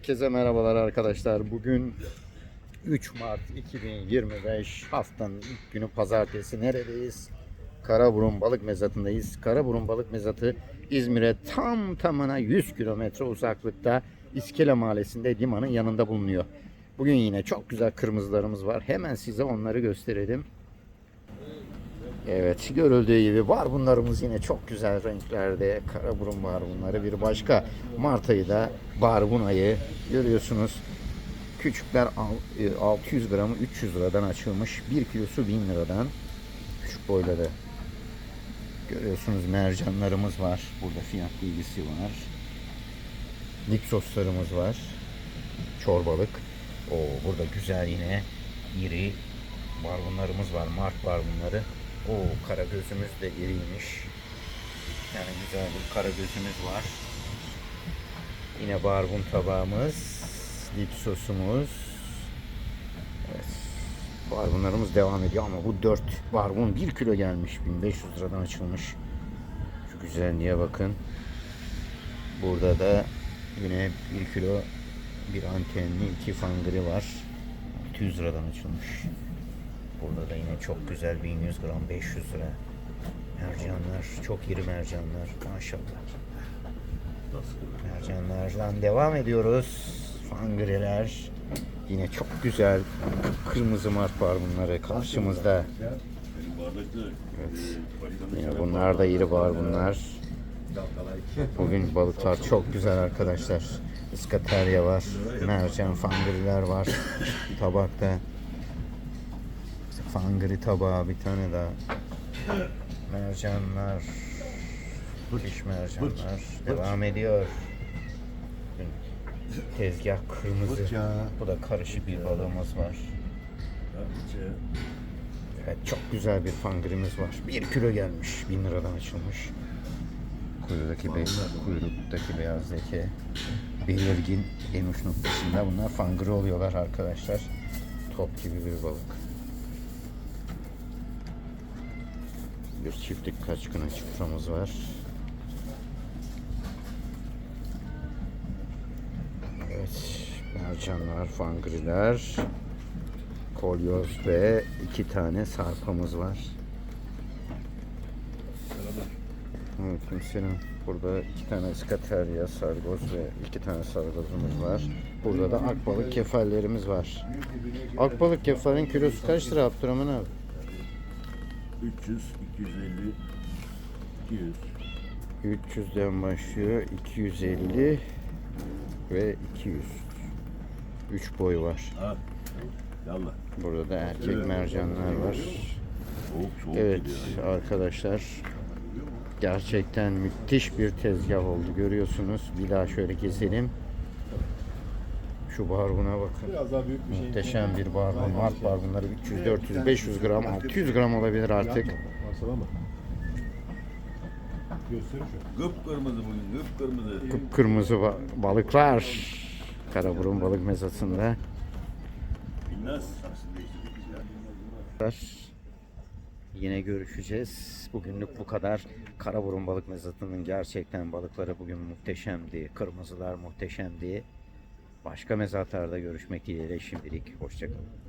Herkese merhabalar arkadaşlar. Bugün 3 Mart 2025 haftanın ilk günü pazartesi. Neredeyiz? Karaburun Balık Mezatı'ndayız. Karaburun Balık Mezatı İzmir'e tam tamına 100 kilometre uzaklıkta İskele Mahallesi'nde limanın yanında bulunuyor. Bugün yine çok güzel kırmızılarımız var. Hemen size onları gösterelim. Evet görüldüğü gibi var bunlarımız yine çok güzel renklerde. Karaburun var bunları bir başka. Mart ayı da barbun ayı görüyorsunuz. Küçükler al- e, 600 gramı 300 liradan açılmış. 1 kilosu 1000 liradan. Küçük boyları. Görüyorsunuz mercanlarımız var. Burada fiyat bilgisi var. Niksoslarımız var. Çorbalık. O burada güzel yine iri barbunlarımız var. Mart barbunları. O kara gözümüz de iriymiş. Yani güzel bir kara gözümüz var. Yine barbun tabağımız, dip sosumuz. Evet. Barbunlarımız devam ediyor ama bu 4 barbun 1 kilo gelmiş. 1500 liradan açılmış. Şu güzelliğe bakın. Burada da yine 1 kilo bir antenli iki fangri var. 600 liradan açılmış. Burada da yine çok güzel 1100 gram 500 lira. Mercanlar, çok iri mercanlar maşallah. Mercanlardan devam ediyoruz. Fangriler. Yine çok güzel kırmızı mart var bunları karşımızda. Evet. Yine bunlar da iri var bunlar. Bugün balıklar çok güzel arkadaşlar. İskaterya var, mercan, fangriler var. Tabakta Fangri tabağı bir tane daha. Mercanlar. Diş mercanlar. Devam ediyor. Tezgah kırmızı. Bu da karışık bir balığımız var. Evet çok güzel bir fangrimiz var. Bir kilo gelmiş. Bin liradan açılmış. Kuyruktaki, be kuyruktaki beyaz leke belirgin en uç noktasında bunlar fangri oluyorlar arkadaşlar. Top gibi bir balık. Bir çiftlik kaçkına çıframız var. Evet, mercanlar, fangriler, kolyoz ve iki tane sarpamız var. Aleykümselam. Burada iki tane skaterya, sargoz ve iki tane sargozumuz var. Burada da akbalık kefallerimiz var. Akbalık kefalin kilosu kaç lira Abdurrahman abi? 300, 250, 200. 300'den başlıyor. 250 ve 200. 3 boy var. Ha. Yallah. Burada da erkek mercanlar var. Soğuk soğuk Evet arkadaşlar gerçekten müthiş bir tezgah oldu görüyorsunuz. Bir daha şöyle gezelim. Şu barbuna bakın. Biraz daha büyük bir şey. Muhteşem bir barbun. Mart barbunları 300, 400, 500 gram, 600 gram olabilir artık. Marsala mı? Göster şu. Kıpkırmızı bugün, kıpkırmızı. Kıpkırmızı ba- balıklar. Karaburun balık mezatında. Bilmez. Yine görüşeceğiz. Bugünlük bu kadar. Karaburun balık mezatının gerçekten balıkları bugün muhteşemdi. Kırmızılar muhteşemdi. Başka mezatlarda görüşmek dileğiyle şimdilik. Hoşçakalın.